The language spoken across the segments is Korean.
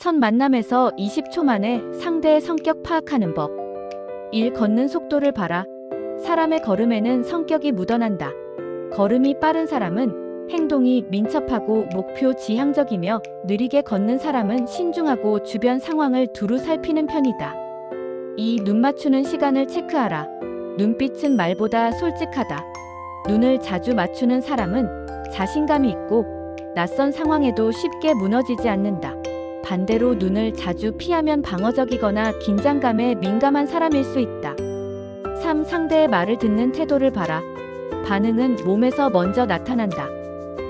첫 만남에서 20초 만에 상대의 성격 파악하는 법. 1. 걷는 속도를 봐라. 사람의 걸음에는 성격이 묻어난다. 걸음이 빠른 사람은 행동이 민첩하고 목표 지향적이며 느리게 걷는 사람은 신중하고 주변 상황을 두루 살피는 편이다. 2. 눈 맞추는 시간을 체크하라. 눈빛은 말보다 솔직하다. 눈을 자주 맞추는 사람은 자신감이 있고 낯선 상황에도 쉽게 무너지지 않는다. 반대로 눈을 자주 피하면 방어적이거나 긴장감에 민감한 사람일 수 있다. 3. 상대의 말을 듣는 태도를 봐라. 반응은 몸에서 먼저 나타난다.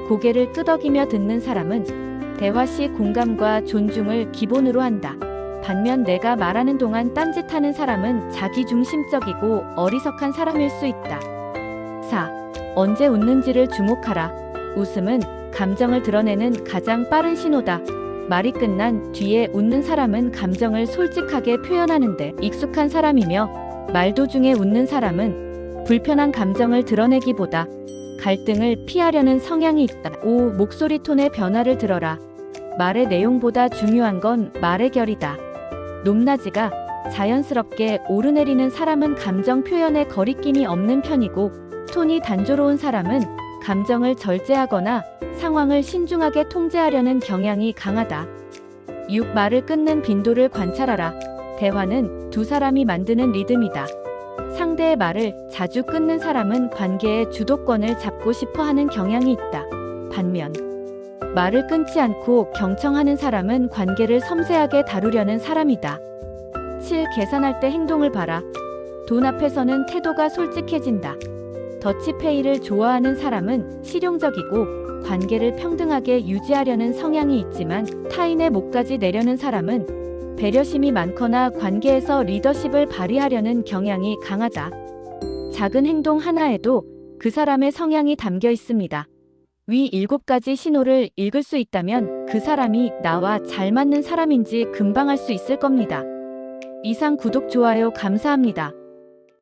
고개를 끄덕이며 듣는 사람은 대화 시 공감과 존중을 기본으로 한다. 반면 내가 말하는 동안 딴짓하는 사람은 자기중심적이고 어리석한 사람일 수 있다. 4. 언제 웃는지를 주목하라. 웃음은 감정을 드러내는 가장 빠른 신호다. 말이 끝난 뒤에 웃는 사람은 감정을 솔직하게 표현하는데 익숙한 사람이며 말 도중에 웃는 사람은 불편한 감정을 드러내기보다 갈등을 피하려는 성향이 있다. 5. 목소리 톤의 변화를 들어라. 말의 내용보다 중요한 건 말의 결이다. 높낮이가 자연스럽게 오르내리는 사람은 감정 표현에 거리낌이 없는 편이고 톤이 단조로운 사람은 감정을 절제하거나 상황을 신중하게 통제하려는 경향이 강하다. 6. 말을 끊는 빈도를 관찰하라. 대화는 두 사람이 만드는 리듬이다. 상대의 말을 자주 끊는 사람은 관계의 주도권을 잡고 싶어 하는 경향이 있다. 반면, 말을 끊지 않고 경청하는 사람은 관계를 섬세하게 다루려는 사람이다. 7. 계산할 때 행동을 봐라. 돈 앞에서는 태도가 솔직해진다. 더치페이를 좋아하는 사람은 실용적이고 관계를 평등하게 유지하려는 성향이 있지만 타인의 목까지 내려는 사람은 배려심이 많거나 관계에서 리더십을 발휘하려는 경향이 강하다. 작은 행동 하나에도 그 사람의 성향이 담겨 있습니다. 위 일곱 가지 신호를 읽을 수 있다면 그 사람이 나와 잘 맞는 사람인지 금방 알 수 있을 겁니다. 이상 구독, 좋아요 감사합니다.